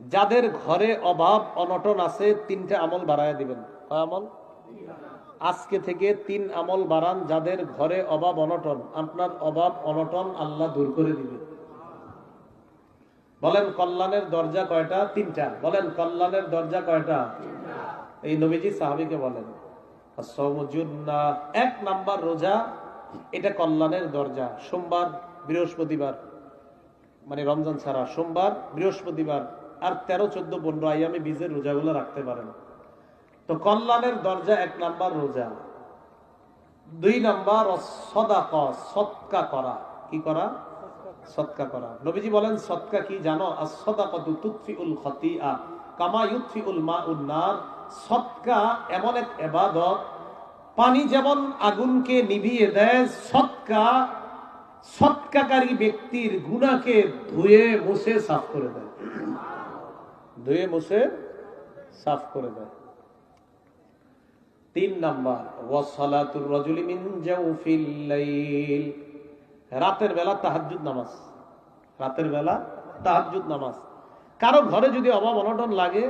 যাদের ঘরে অভাব, অনটন আছে, তিনটা আমল বাড়ায় দিবেন। আমল? আজকে থেকে তিন আমল বাড়ান যাদের ঘরে অভাব, অনটন। আপনার অভাব, অনটন আল্লাহ দূর করে দিবেন। বলেন, কল্যাণের দরজা কয়টা? তিনটা। বলেন, কল্যাণের দরজা কয়টা? এই নবীজি সাহাবিকে বলেন এক নাম্বার রোজা, এটা কল্যাণের দরজা। সোমবার, বৃহস্পতিবার মানে রমজান ছাড়া। সোমবার, বৃহস্পতিবার। আর তেরো, চোদ্দ, পনেরো আইয়ামে বীজের রোজাগুলো রাখতে পারেন তো কল্যাণের দরজা এক নাম্বার রোজা। দুই নাম্বার সৎকা করা। কি করা? সৎকা করা। নবীজি বলেন, সৎকা কি জানো? আর সদাকতু তুৎফি উল খতিয়া কামা ইউৎফি উল মা উন্নার সৎকা এমন এক এবাদত, পানি যেমন আগুনকে নিভিয়ে দেয়, সৎকা, সৎকাকারী ব্যক্তির গুণাকে ধুয়ে, মুছে, সাফ করে দেয়। ধুয়ে মুছে সাফ করে দেয় তিন নাম্বার ওয়াসালাতুর রাজুলি মিন জাওফিল লাইল। রাতের বেলা তাহাজ্জুদ নামাজ। রাতের বেলা তাহাজ্জুদ নামাজ। কারও ঘরে যদি অভাব অনটন লাগে,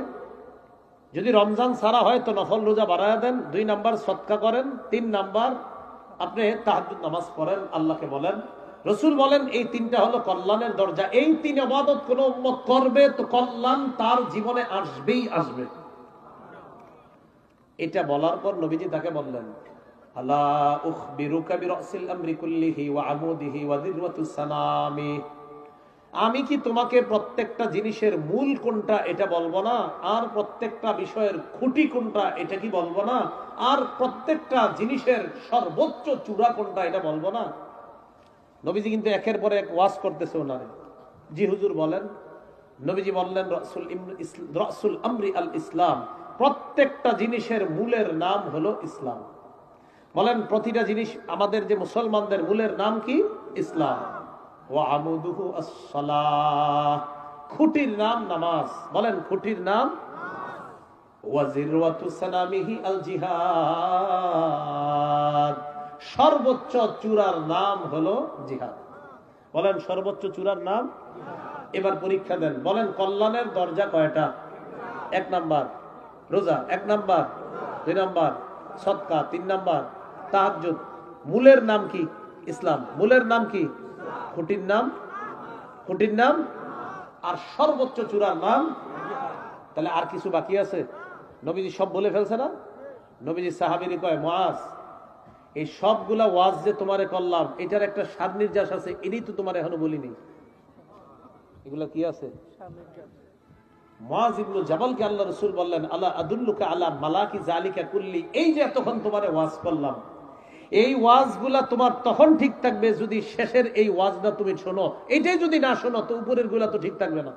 যদি রমজান সারা হয় তো নফল রোজা বাড়ায় দেন, দুই নাম্বার সৎকা করেন, তিন নাম্বার আপনি তাহাজ্জুদ নামাজ পড়েন, আল্লাহকে বলেন রসুল বলেন, এই তিনটা হলো কল্যাণের দরজা। এই তিন আবাদত কোন উম্মত করবে তো কল্যাণ তার জীবনে আসবেই আসবে। এটা বলার পর নবীজি তাকে বললেন আমি কি তোমাকে প্রত্যেকটা জিনিসের মূল কোনটা এটা বলব না? আর প্রত্যেকটা বিষয়ের খুঁটি কোনটা এটা কি বলব না? আর প্রত্যেকটা জিনিসের সর্বোচ্চ চূড়া কোনটা এটা বলব না? নবীজি কিন্তু একের পরে এক ওয়াজ করতেছে ওনারে। জি, হুজুর বলেন। নবীজি বললেন, রসুল রসুল আমরি আল ইসলাম। প্রত্যেকটা জিনিসের মূলের নাম হলো ইসলাম। বলেন, প্রতিটা জিনিস আমাদের যে মুসলমানদের মূলের নাম কি? ইসলাম। আস-সালাহ। খুঁটির নাম নামাজ। বলেন, খুঁটির নাম? সানামিহি আল জিহাদ সর্বোচ্চ চূড়ার নাম হলো জিহাদ। বলেন সর্বোচ্চ চূড়ার নাম? এবার পরীক্ষা দেন। বলেন কল্যাণের দরজা কয়টা? এক নাম্বার, রোজা। এক নাম্বার, দুই নাম্বার সৎকা তিন নাম্বার, তাহাজ্জুদ। মূলের নাম কি? ইসলাম। মূলের নাম কি? খুঁটির নাম? খুঁটির নাম? আর সর্বোচ্চ চূড়ার নাম? তাহলে আর কিছু বাকি আছে? নবীজি সব বলে ফেলছে না? নবীজি সাহাবিরি কয় মাস এই সবগুলা ওয়াজ যে তোমারে করলাম, এটার একটা স্বাদ নির্যাস আছে, এটাই তো তোমার এখনও বলিনি। এগুলা কি আছে? আল্লাহ বললেন আল্লাহ মালাকি জালিকা কুল্লি? এই যে এতক্ষণ তোমারে ওয়াজ করলাম, এই ওয়াজগুলা তোমার তখন ঠিক থাকবে যদি শেষের এই ওয়াজটা তুমি শোনো। এটাই যদি না শোনো, তো উপরেরগুলা তো ঠিক থাকবে না।